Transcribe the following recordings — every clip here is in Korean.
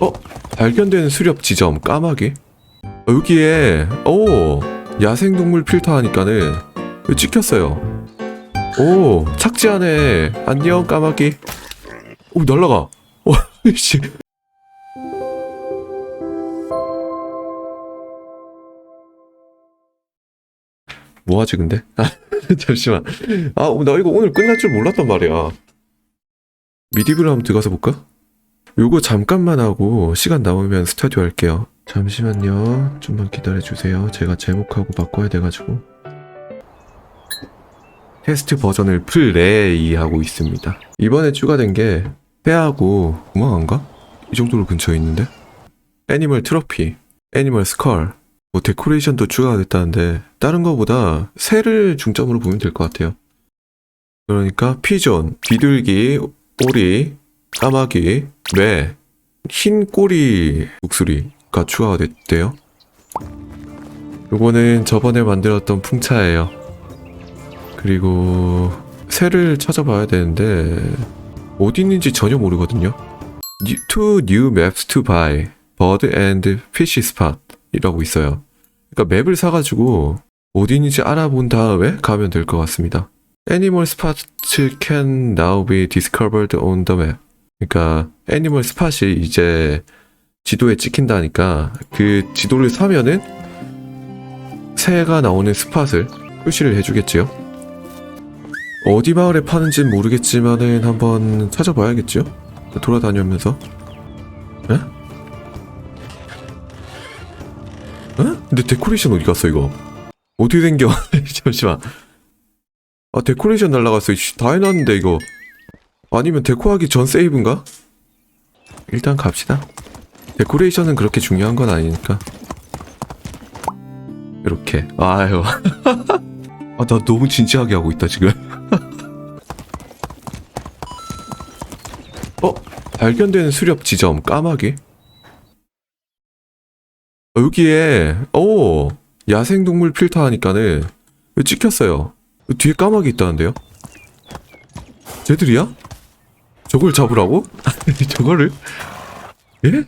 어? 발견된 수렵 지점 까마귀? 어, 여기에 오 야생동물 필터 하니까는 찍혔어요 오 착지하네 안녕 까마귀 오 날라가 오 씨. 뭐하지 근데? 아, 잠시만 아나 이거 오늘 끝날 줄 몰랐단 말이야 미디브를 한번 들어가서 볼까? 요거 잠깐만 하고 시간 남으면 스타디오 할게요. 잠시만요. 좀만 기다려주세요. 제가 제목하고 바꿔야 돼가지고. 테스트 버전을 플레이하고 있습니다. 이번에 추가된 게 빼하고 구멍한가? 이 정도로 근처에 있는데? 애니멀 트로피, 애니멀 스컬, 뭐 데코레이션도 추가가 됐다는데 다른 거보다 새를 중점으로 보면 될 것 같아요. 그러니까 피존, 비둘기, 오리, 까마귀, 매, 흰 꼬리 목소리가 추가가 됐대요. 요거는 저번에 만들었던 풍차예요. 그리고 새를 찾아봐야 되는데 어디 있는지 전혀 모르거든요. Two new maps to buy, bird and fish spot 이라고 있어요. 그러니까 맵을 사가지고 어디 있는지 알아본 다음에 가면 될 것 같습니다. Animal spots can now be discovered on the map. 그러니까 애니멀 스팟이 이제 지도에 찍힌다니까 그 지도를 사면은 새가 나오는 스팟을 표시를 해주겠지요. 어디 마을에 파는지는 모르겠지만은 한번 찾아봐야겠죠. 돌아다니면서. 에? 에? 근데 데코레이션 어디 갔어 이거? 어떻게 생겨? 잠시만. 아 데코레이션 날라갔어. 다 해놨는데 이거. 아니면 데코하기 전 세이브인가? 일단 갑시다. 데코레이션은 그렇게 중요한 건 아니니까. 이렇게. 아유. 아, 나 너무 진지하게 하고 있다, 지금. 어? 발견된 수렵 지점, 까마귀? 어, 여기에, 오! 야생동물 필터 하니까는, 찍혔어요. 뒤에 까마귀 있다는데요? 쟤들이야? 저걸 잡으라고? 저거를? 예?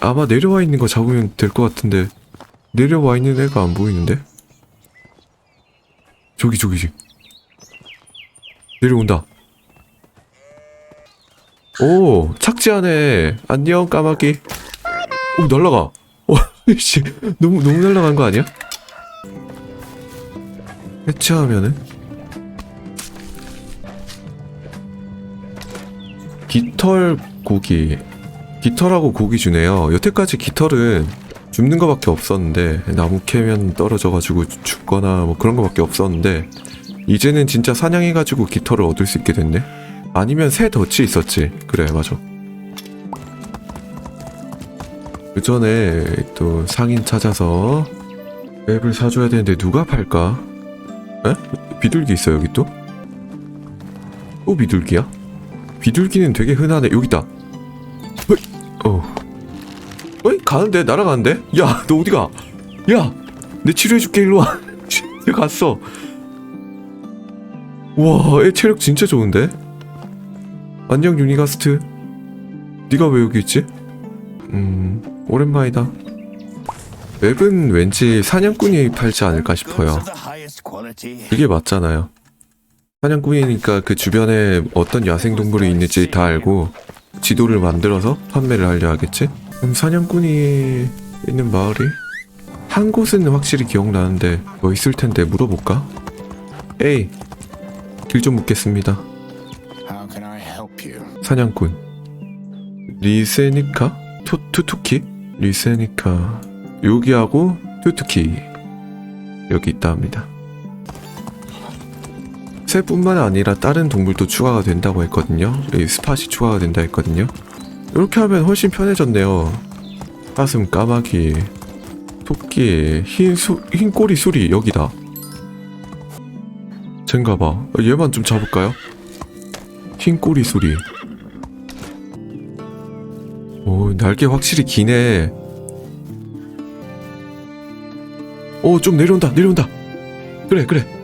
아마 내려와 있는 거 잡으면 될 것 같은데 내려와 있는 애가 안 보이는데? 저기 저기 저기 내려온다 오 착지하네 안녕 까마귀 오 날라가 어, 씨 너무 너무 날라간 거 아니야? 해체하면은 깃털 고기 깃털하고 고기 주네요 여태까지 깃털은 줍는 거밖에 없었는데 나무 캐면 떨어져가지고 죽거나 뭐 그런 거밖에 없었는데 이제는 진짜 사냥해가지고 깃털을 얻을 수 있게 됐네 아니면 새 덫이 있었지 그래 맞아 그 전에 또 상인 찾아서 맵을 사줘야 되는데 누가 팔까? 에? 비둘기 있어 여기 또? 또 비둘기야? 비둘기는 되게 흔하네. 여기 있다. 어이, 어. 어이, 가는데? 날아가는데? 야, 너 어디가? 야! 내 치료해줄게, 일로 와. 얘 갔어. 와, 얘 체력 진짜 좋은데? 안녕, 유니가스트. 네가 왜 여기 있지? 음, 오랜만이다. 맵은 왠지 사냥꾼이 팔지 않을까 싶어요. 이게 맞잖아요. 사냥꾼이니까 그 주변에 어떤 야생동물이 있는지 다 알고 지도를 만들어서 판매를 하려 하겠지? 그럼 사냥꾼이 있는 마을이? 한 곳은 확실히 기억나는데 뭐 있을 텐데 물어볼까? 에이 길 좀 묻겠습니다? 사냥꾼 리세니카? 토, 투투키? 리세니카 여기하고 투투키 여기 있다 합니다 새뿐만 아니라 다른 동물도 추가가 된다고 했거든요. 스팟이 추가가 된다 했거든요. 이렇게 하면 훨씬 편해졌네요. 사슴, 까마귀, 토끼, 흰 수, 흰 꼬리 수리 여기다. 쟨가 봐. 얘만 좀 잡을까요? 흰 꼬리 수리. 오, 날개 확실히 기네. 오, 좀 내려온다, 내려온다. 그래, 그래.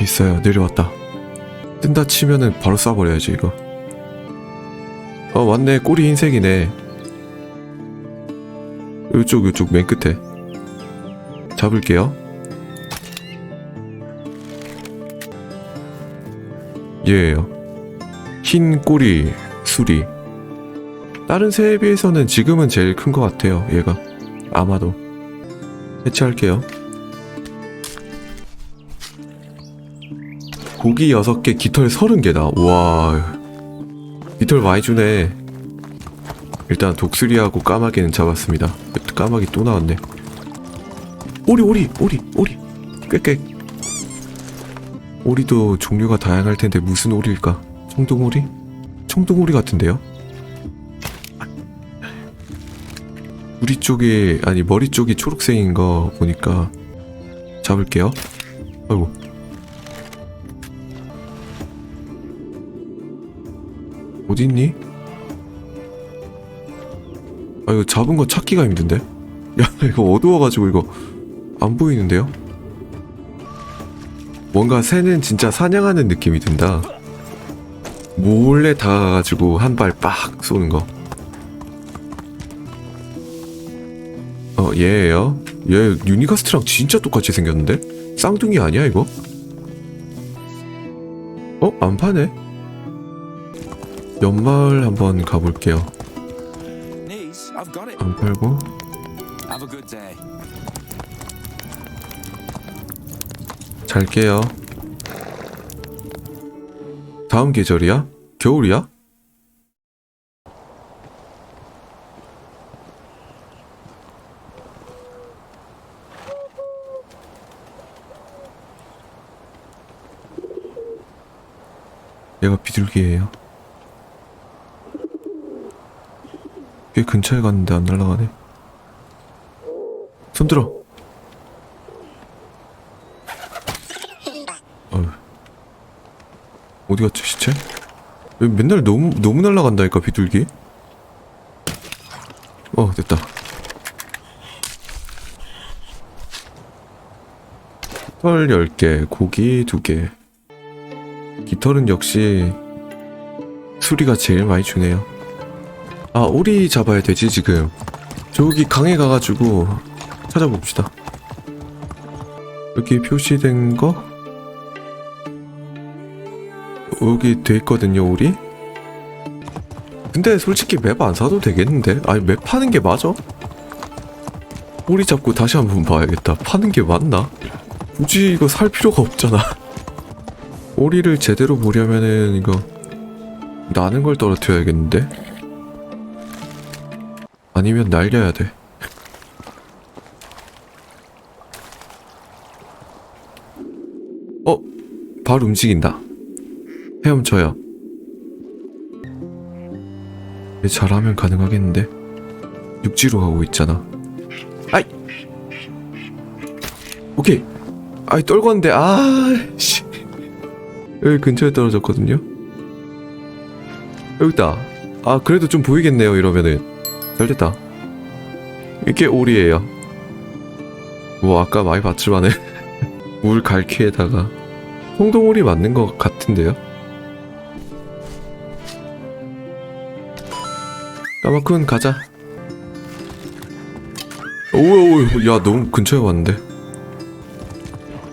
있어요. 내려왔다. 뜬다 치면은 바로 쏴버려야지 이거. 어 맞네. 꼬리 흰색이네. 요쪽 요쪽 맨 끝에. 잡을게요. 얘예요. 흰 꼬리 수리. 다른 새에 비해서는 지금은 제일 큰 것 같아요 얘가. 아마도. 해체할게요 고기 6개 깃털 30개다. 와. 깃털 많이 주네. 일단 독수리하고 까마귀는 잡았습니다. 까마귀 또 나왔네. 오리 오리 오리 오리. 꽥꽥 오리도 종류가 다양할 텐데 무슨 오리일까? 청둥오리? 청둥오리 같은데요? 우리 쪽이 아니 머리 쪽이 초록색인 거 보니까 잡을게요. 아이고 어딨니? 아 이거 잡은 거 찾기가 힘든데? 야 이거 어두워가지고 이거 안 보이는데요? 뭔가 새는 진짜 사냥하는 느낌이 든다 몰래 다가가지고 한 발 빡 쏘는 거 어, 얘예요. 얘 유니가스트랑 진짜 똑같이 생겼는데? 쌍둥이 아니야 이거? 어? 안 파네? 연마을 한번 가볼게요. 안 팔고. 잘게요. 다음 계절이야? 겨울이야? 얘가 비둘기예요. 꽤 근처에 갔는데 안 날아가네. 손 들어. 어휴. 어디 갔지 시체? 왜 맨날 너무 너무 날라간다니까 비둘기. 어 됐다. 털 10개, 고기 2개. 깃털은 역시 수리가 제일 많이 주네요. 아, 오리 잡아야 되지, 지금. 저기 강에 가가지고 찾아봅시다. 여기 표시된 거? 여기 돼 있거든요, 오리? 근데 솔직히 맵 안 사도 되겠는데? 아니, 맵 파는 게 맞아? 오리 잡고 다시 한번 봐야겠다. 파는 게 맞나? 굳이 이거 살 필요가 없잖아. 오리를 제대로 보려면은 이거 나는 걸 떨어뜨려야겠는데? 아니면 날려야 돼. 어? 발 움직인다. 헤엄쳐요. 얘 잘하면 가능하겠는데? 육지로 가고 있잖아. 아이! 오케이! 아이, 떨궜는데, 아, 씨. 여기 근처에 떨어졌거든요? 여기 있다. 아, 그래도 좀 보이겠네요, 이러면은. 잘 됐다. 이게 오리예요. 뭐, 아까 많이 봤지만은. 물 갈퀴에다가. 홍동오리 맞는 것 같은데요? 까마쿤 가자. 오오 야 너무 근처에 왔는데.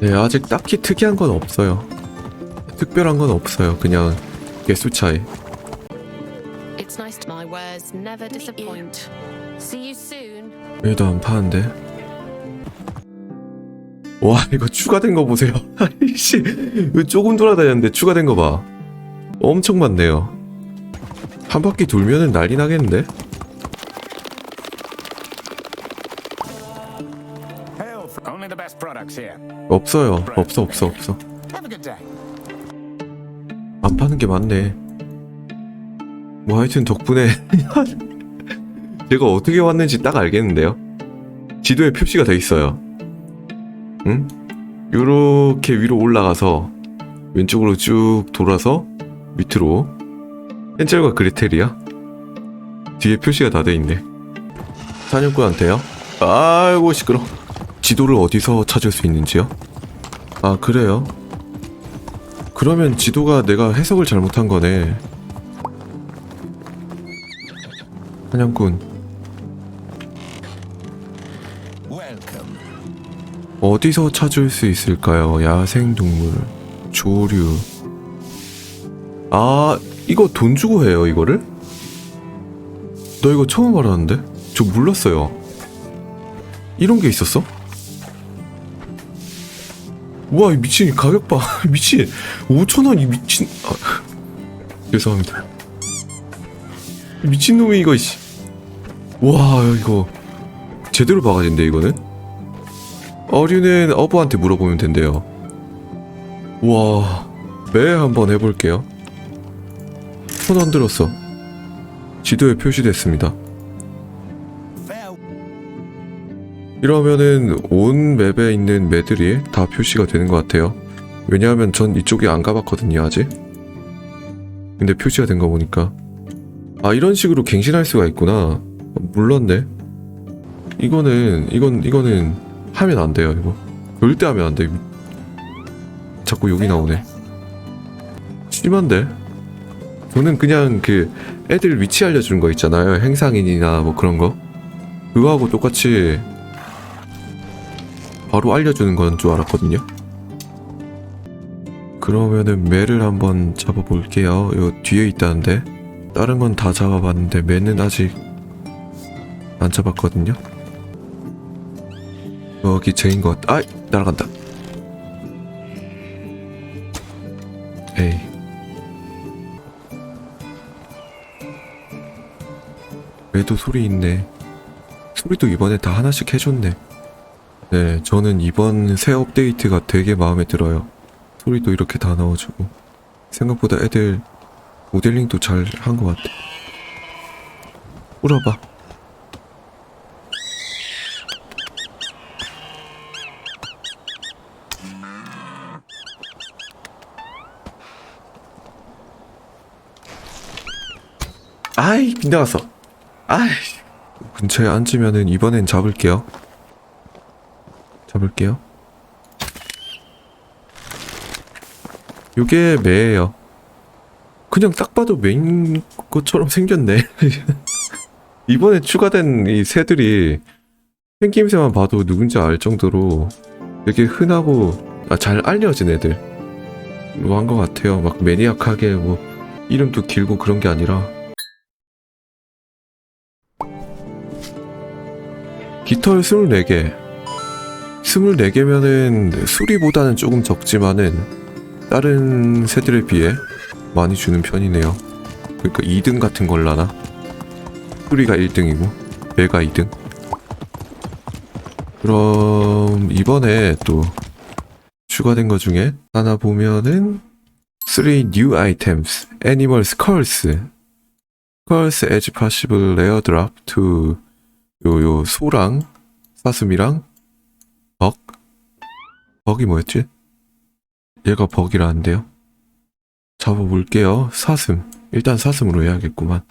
네 아직 딱히 특이한 건 없어요. 특별한 건 없어요. 그냥 개수 차이. Wares never disappoint. See you soon. 얘도 안 파는데. 와 이거 추가된 거 보세요. 아이씨 조금 돌아다녔는데 추가된 거 봐. 엄청 많네요. 한 바퀴 돌면은 난리 나겠는데? 없어요. 없어 없어 없어. 안 파는 게 많네. 뭐 하여튼 덕분에 제가 어떻게 왔는지 딱 알겠는데요. 지도에 표시가 돼 있어요. 응? 요렇게 위로 올라가서 왼쪽으로 쭉 돌아서 밑으로 헨젤과 그레텔이야? 뒤에 표시가 다 돼 있네. 사냥꾼한테요? 아이고 시끄러. 지도를 어디서 찾을 수 있는지요? 아 그래요? 그러면 지도가 내가 해석을 잘못한 거네. 사냥꾼. 어디서 찾을 수 있을까요? 야생동물 조류 아 이거 돈 주고 해요 이거를? 너 이거 처음 알았는데? 저 몰랐어요 이런 게 있었어? 우와 이 미친 가격 봐 미친 5천원 이 미친 아, 죄송합니다 미친놈이 이거 씨. 와 이거 제대로 바가지인데 이거는? 어류는 어부한테 물어보면 된대요. 와, 매 한번 해볼게요. 손 안 들었어. 지도에 표시됐습니다. 이러면은 온 맵에 있는 매들이 다 표시가 되는 것 같아요. 왜냐하면 전 이쪽에 안 가봤거든요, 아직. 근데 표시가 된 거 보니까. 아, 이런 식으로 갱신할 수가 있구나. 몰랐네. 이거는, 이건, 이거는 하면 안 돼요, 이거. 절대 하면 안 돼. 자꾸 여기 나오네. 심한데? 저는 그냥 그 애들 위치 알려주는 거 있잖아요. 행상인이나 뭐 그런 거. 그거하고 똑같이 바로 알려주는 건 줄 알았거든요. 그러면은 매를 한번 잡아볼게요. 요 뒤에 있다는데 다른 건 다 잡아봤는데 매는 아직 안 잡았거든요. 여기 쟤인 것 같... 아이! 날아간다. 에이. 매도 소리 있네. 소리도 이번에 다 하나씩 해줬네. 네, 저는 이번 새 업데이트가 되게 마음에 들어요. 소리도 이렇게 다 넣어주고. 생각보다 애들 모델링도 잘 한 것 같아. 울어봐. 아이, 빗나갔어. 아이. 근처에 앉으면은 이번엔 잡을게요. 잡을게요. 요게 매예요. 그냥 딱 봐도 매인 것처럼 생겼네. 이번에 추가된 이 새들이 생김새만 봐도 누군지 알 정도로 되게 흔하고 아, 잘 알려진 애들. 로한 것 같아요. 막 매니악하게 뭐 이름도 길고 그런 게 아니라 깃털 24개. 24개면은 수리보다는 조금 적지만은 다른 새들에 비해 많이 주는 편이네요. 그러니까 2등 같은 걸라나? 수리가 1등이고 매가 2등. 그럼 이번에 또 추가된 것 중에 하나 보면은 3 new items animal skulls skulls as possible rare drop to 요 요 소랑 사슴이랑 벅 벅이 뭐였지? 얘가 벅이라는데요. 잡아볼게요. 사슴. 일단 사슴으로 해야겠구만.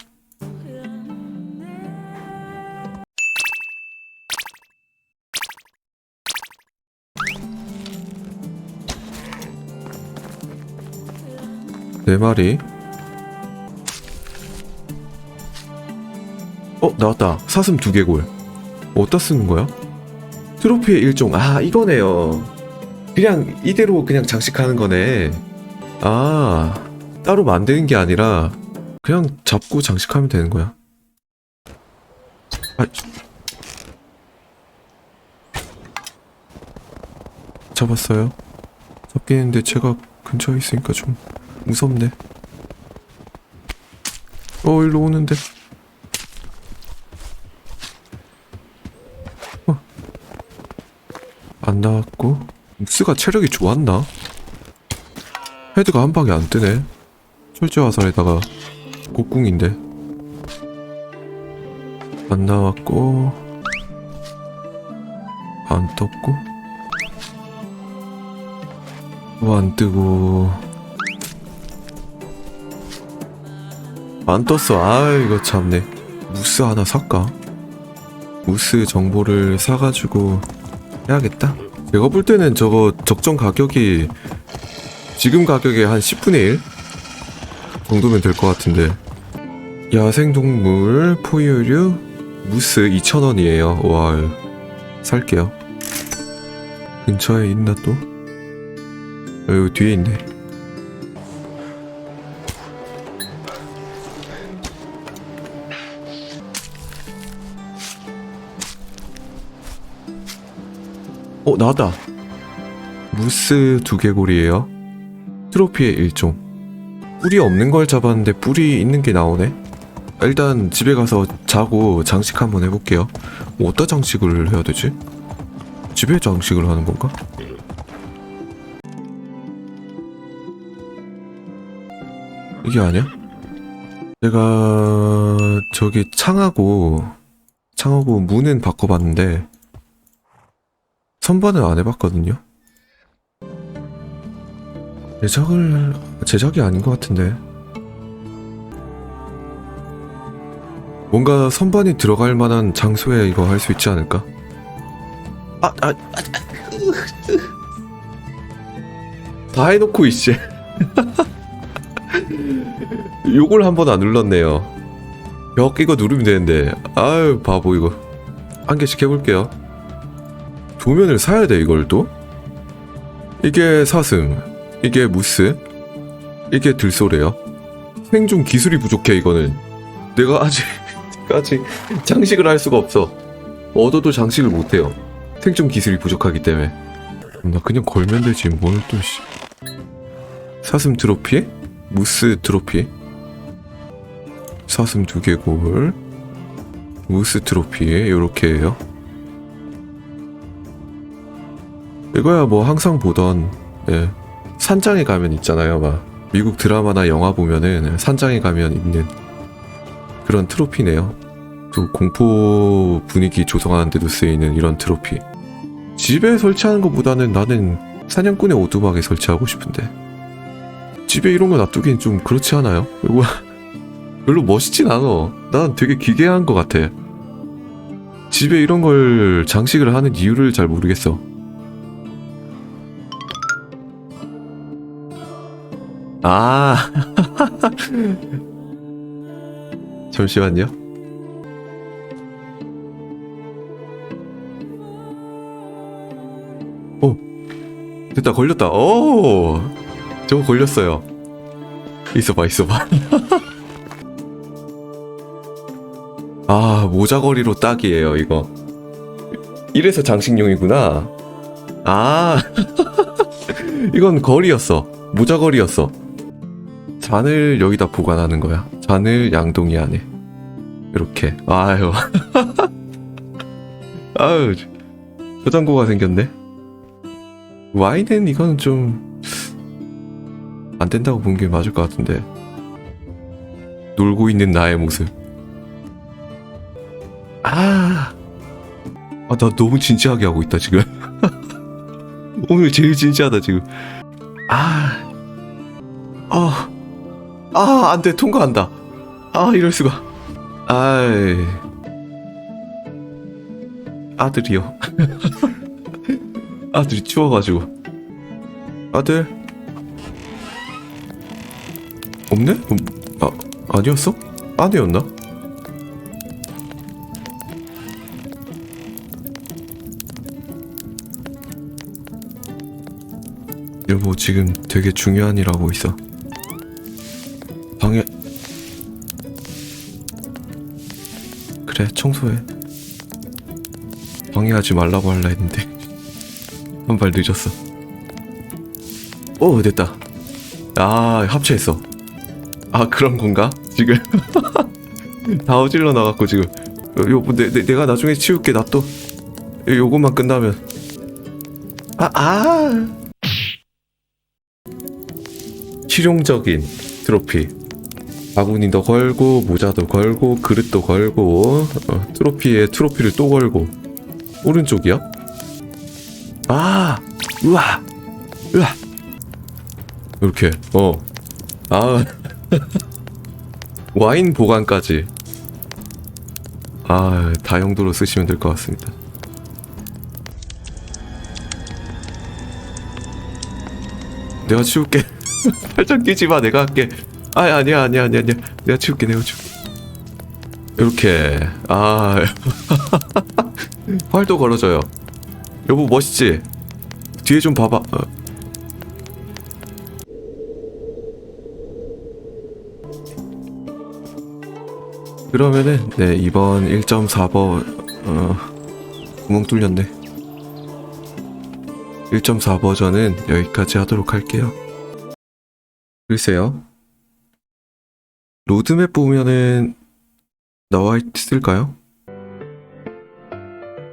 네 마리 어 나왔다. 사슴 두개골. 어디다 쓰는 거야? 트로피의 일종. 아 이거네요. 그냥 이대로 그냥 장식하는 거네. 아 따로 만드는 게 아니라 그냥 잡고 장식하면 되는 거야. 아, 잡았어요. 잡겠는데 제가 근처에 있으니까 좀 무섭네. 어 일로 오는데 안 나왔고 묵스가 체력이 좋았나? 헤드가 한 방에 안 뜨네 철제 화살에다가 곡궁인데 안 나왔고 안 떴고 또 안 뜨고 안 떴어 아 이거 참네 무스 하나 살까? 무스 정보를 사가지고 해야겠다. 제가 볼 때는 저거 적정 가격이 지금 가격에 한 10분의 1 정도면 될 것 같은데. 야생동물 포유류 무스 2,000원이에요. 와 살게요. 근처에 있나 또? 어, 여기 뒤에 있네 어 나왔다 무스 두개골이에요 트로피의 일종 뿔이 없는 걸 잡았는데 뿔이 있는 게 나오네 일단 집에 가서 자고 장식 한번 해볼게요 어디다 장식을 해야 되지? 집에 장식을 하는 건가? 이게 아니야? 내가 저기 창하고 창하고 문은 바꿔봤는데 선반은 안 해봤거든요. 제작을 제작이 아닌 것 같은데 뭔가 선반이 들어갈 만한 장소에 이거 할 수 있지 않을까? 아, 아, 아, 다 해놓고 이제 요걸 한번 안 눌렀네요. 벽 이거 누르면 되는데 아유 바보 이거 한 개씩 해볼게요. 도면을 사야 돼 이걸 또? 이게 사슴, 이게 무스, 이게 들소래요. 생존 기술이 부족해 이거는. 내가 아직 아직 장식을 할 수가 없어. 얻어도 장식을 못해요. 생존 기술이 부족하기 때문에. 나 그냥 걸면 되지 뭘 또 씨. 사슴 트로피, 무스 트로피, 사슴 두 개골, 무스 트로피 요렇게 해요. 이거야 뭐 항상 보던 예, 산장에 가면 있잖아요 막. 미국 드라마나 영화 보면은 산장에 가면 있는 그런 트로피네요. 또 공포 분위기 조성하는 데도 쓰이는 이런 트로피. 집에 설치하는 것보다는 나는 사냥꾼의 오두막에 설치하고 싶은데. 집에 이런 거 놔두긴 좀 그렇지 않아요? 이거 별로 멋있진 않아. 난 되게 기괴한 것 같아. 집에 이런 걸 장식을 하는 이유를 잘 모르겠어 아. 잠시만요. 오. 됐다, 걸렸다. 오. 저거 걸렸어요. 있어봐, 있어봐. 아, 모자거리로 딱이에요, 이거. 이래서 장식용이구나. 아. 이건 거리였어. 모자거리였어. 잔을 여기다 보관하는 거야. 잔을 양동이 안에. 이렇게. 아유. 아유. 저장고가 생겼네. 와인은 이거는 좀안 된다고 본 게 맞을 것 같은데. 놀고 있는 나의 모습. 아. 아, 나 너무 진지하게 하고 있다, 지금. 오늘 제일 진지하다, 지금. 아. 아. 아, 안 돼. 통과한다. 아, 이럴 수가. 아이. 아들이요. 아들이 추워가지고. 아들. 없네? 음, 아, 아니었어? 아내였나? 여보, 지금 되게 중요한 일 하고 있어. 그래, 청소해. 방해하지 말라고 할라 했는데. 한 발 늦었어. 오, 됐다. 아, 합체했어. 아, 그런 건가? 지금. 다 어질러 나갖고, 지금. 요, 요, 내, 내, 내 가 나중에 치울게, 놔둬. 요, 요것만 끝나면. 아, 아! 실용적인 트로피. 바구니도 걸고 모자도 걸고 그릇도 걸고 어, 트로피에 트로피를 또 걸고. 오른쪽이요? 아 우와 우와. 이렇게 어아 와인 보관까지. 아 다용도로 쓰시면 될 것 같습니다. 내가 치울게. 팔짱 끼지 마 내가 할게 아 아니야 아니야 아니야 아니야 내가 치울게 내가 치울게. 이렇게. 아. 활도 걸어줘요. 여보 멋있지? 뒤에 좀 봐봐. 어. 그러면은 네 이번 1.4버 어 구멍 뚫렸네. 1.4 버전은 여기까지 하도록 할게요. 글쎄요. 로드맵 보면은 나와 있을까요?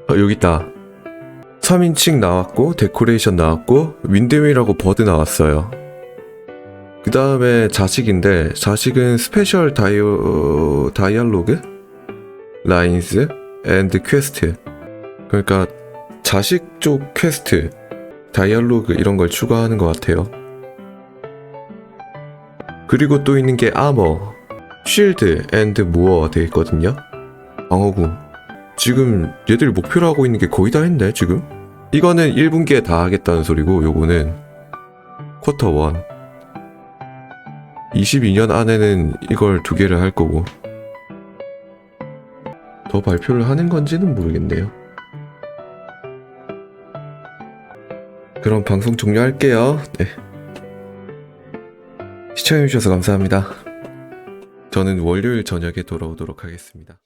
어, 여기 있다. 3인칭 나왔고 데코레이션 나왔고 윈드밀하고 버드 나왔어요. 그 다음에 자식인데 자식은 스페셜 다이어 다이얼로그 라인스 앤드 퀘스트 그러니까 자식 쪽 퀘스트 다이얼로그 이런 걸 추가하는 것 같아요. 그리고 또 있는 게 아머, 쉴드 앤드 무어 돼 있거든요. 방어구. 지금 얘들 목표로 하고 있는 게 거의 다 했네 지금. 이거는 1분기에 다 하겠다는 소리고 요거는 쿼터 1. 22년 안에는 이걸 두 개를 할 거고 더 발표를 하는 건지는 모르겠네요. 그럼 방송 종료할게요. 네. 시청해주셔서 감사합니다. 저는 월요일 저녁에 돌아오도록 하겠습니다.